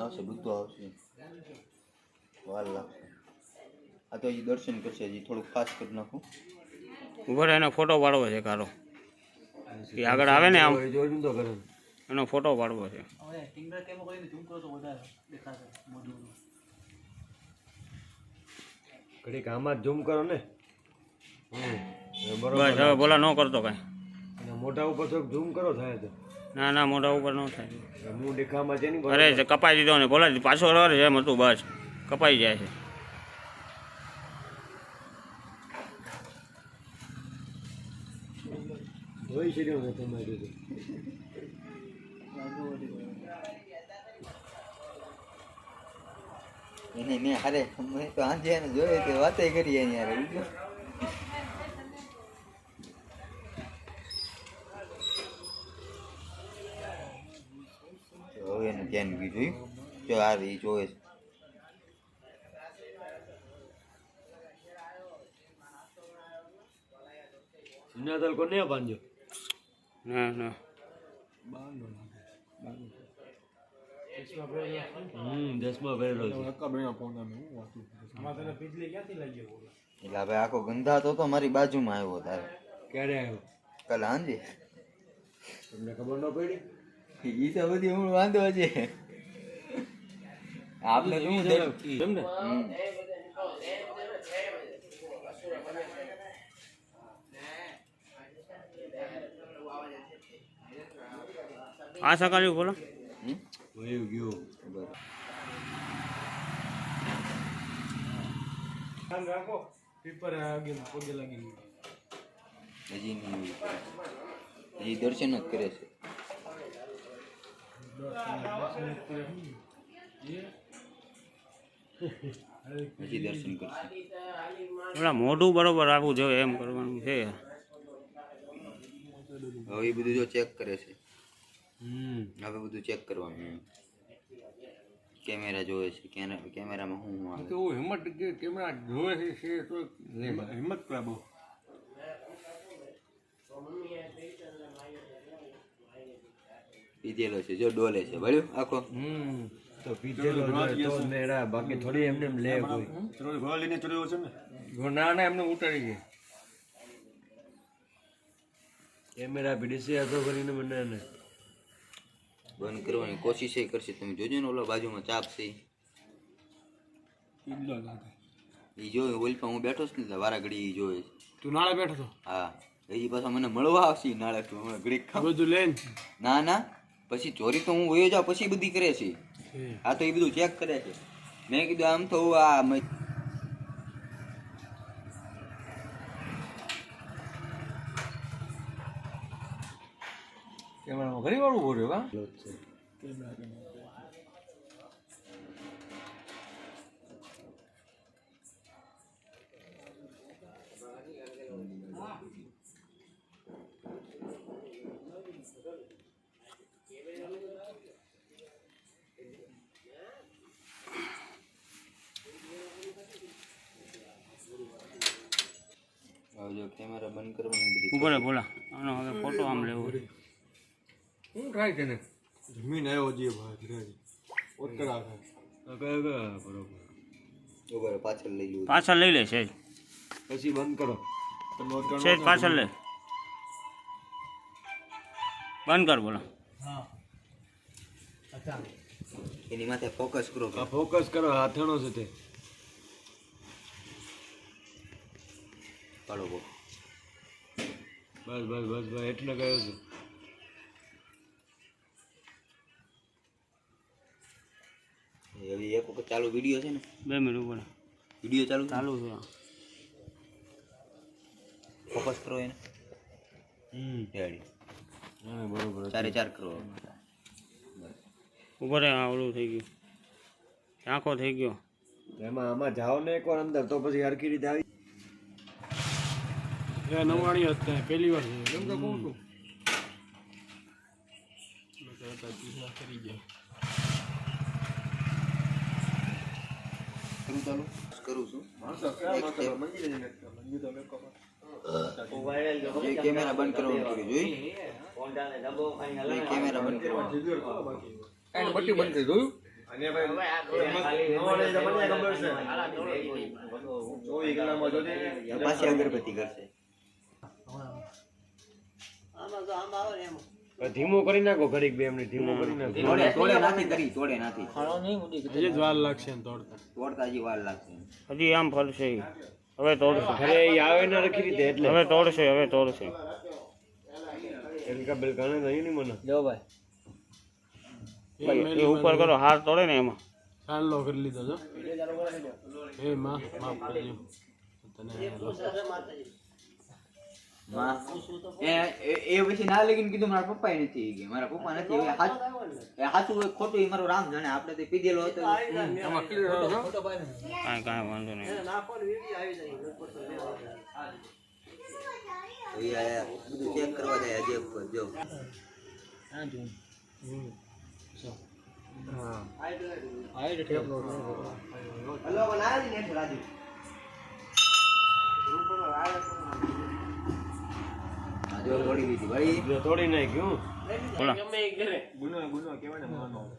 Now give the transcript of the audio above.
આવશે બધું આવશે. વાર લાગશે આ તો હજી દર્શન કરશે હજી થોડુંક ફાસ્ટ કરી નાખું. ઊભો રહે એનો ફોટો પાડવો છે કારો એ આગળ આવે ને આમ? જોઈને તો કરે એનો ફોટો પાડવો છે. ઘડીક આમાં જ ઝૂમ કરો ને. બસ હવે બોલા ન કરતો કાંઈ. અને મોઢા ઉપર થોડુંક ઝૂમ કરો થાય તો. ના ના મોઢા ઉપર ન થાય. છે અરે કપાઈ દીધો ને બોલા પાછો છે એમ હતું બસ. કપાઈ જાય છે. મેં હારે મેં તો આજે એને જોયે તે વાતે કરી એની હારે બીજું તો હવે એને કીધું જો આ રહી જોવે છે સિંહાતલ કોને બાંધ્યો ના ના ભરેલો છે એટલે હવે આખો ગંધાતો તો મારી બાજુમાં આવ્યો તારે ક્યારે આવ્યો કાલ હાંજે તમને ખબર ન પડી ઈ તો બધી હું વાંધો છે આપણે તો હું દર- એમ ને હમ. આ સકાળ્યું બોલો હમ? વયું ગયું બરાબર. હજી નહીં હજી દર્શન જ કરે છે હજી દર્શન કરશે. મોઢું બરોબર રાખવું જોઈએ એમ કરવાનું છે. હવે એ બધું જો ચેક કરે છે. હમ. હવે બધું ચેક કરવાનું એમ. કેમેરા જોવે છે કેમેરા કેમેરામાં શું શું આવે? તો હિંમત કે કેમેરા જોવે છે છે તો હિંમત બહુ પીધેલો છે જો ડોલે છે ભળ્યું આખો? હમ. તો પીધેલો તો જ બાકી થોડી એમને એમ લે કોઈ ગો- ના? ના એમને ઉતારી ગઈ કેમેરા પીડીસી હતો કરીને મને ને બંધ કરવાની કોશિશ એ કરશે. તમે જોજો ને ઓલો બાજુમાં ચાપ છે. એ જોયું ઓલી પર હું બેઠો છું ને વારા ઘડી ઈ તું નાળે બેઠો હતો હા. એ પાછા મને મળવા આવશે નાળે તું હમણાં ઘડીક બધું લઈને. ના ના. પછી ચોરી તો હું વયો જાઉં પછી બધી કરે છે. આ તો એ બધું ચેક કરે છે. મેં કીધું આમ તો આ કેમેરામાં ઘણી વાળું રહ્યો કા હવે જો કેમેરા બંધ કરવાનું બધી ઊભો રહે બોલા. આનો હવે ફોટો આમ લેવો. શું ટ્રાય છે ને જમીન આવ્યો જે ભાઈ ધીરે ઉત્તરા કયો કયો? બરોબર. ઊભા રહો, પાછળ લઈ લઉં પાછળ લઈ લે છે પછી બંધ કરો. છે? પાછળ લે. બંધ કર બોલા. એની માથે ફોકસ કરો આ ફોકસ કરો હાથણો છે તે. બસ બસ બસ બસ એટલે ગયો છું. હવે એક વખત ચાલુ વીડિયો છે ને? બે મિનિટ ઉપર વીડિયો ચાલુ ચાલુ છે ફોકસ કરો એને. હમ. રેડી. હા બરોબર. ચારે ચાર કરો. ઊભો રહે આ ઓલું થઈ ગયું. આંખો થઈ ગયો. એમાં આમાં જાઓ ને એકવાર અંદર તો પછી હરખી રીતે આવી નવાણી હતા પહેલી વાર કહું છું? કરું કેમેરા બંધ કરવાનું જોઈ? કેમેરા બંધ કરવાનું. બટ્ટી બંધ કરી જોયું? પાછી અગરબત્તી કરશે. ધીમો કરી નાખો ઘડીક બે એમને ધીમો કરી નાખો. તોડે તોડે નાથી કરી તોડે નાથી હજી જ વાર લાગશે ને તોડતા. તોડતા હજી વાર લાગશે. હજી આમ ફરશે હવે તોડશે. અરે એ આવે ને રખી રીતે એટલે. હવે તોડશે હવે તોડશે. એલકા બેલકા ને નહીં મને? એ ઉપર કરો હાર તોડે ને એમાં. ચાલો કરી લીધો જો. એ માં માફ કરજો તને એ પછી ના લગીને કીધું મારા પપ્પા નથી કે મારા પપ્પા નથી. એ સાચું ખોટું એ મારું રામ જાણે. આપણે તે પીધેલો હતો. કાંઈ કાંઈ વાંધો નહીં. ચેક કરવા જાય તોડી દીધી ભાઈ. જો તોડી નાખ્યું. બોલો. ગુનો ગુનો કેવાય ને માનો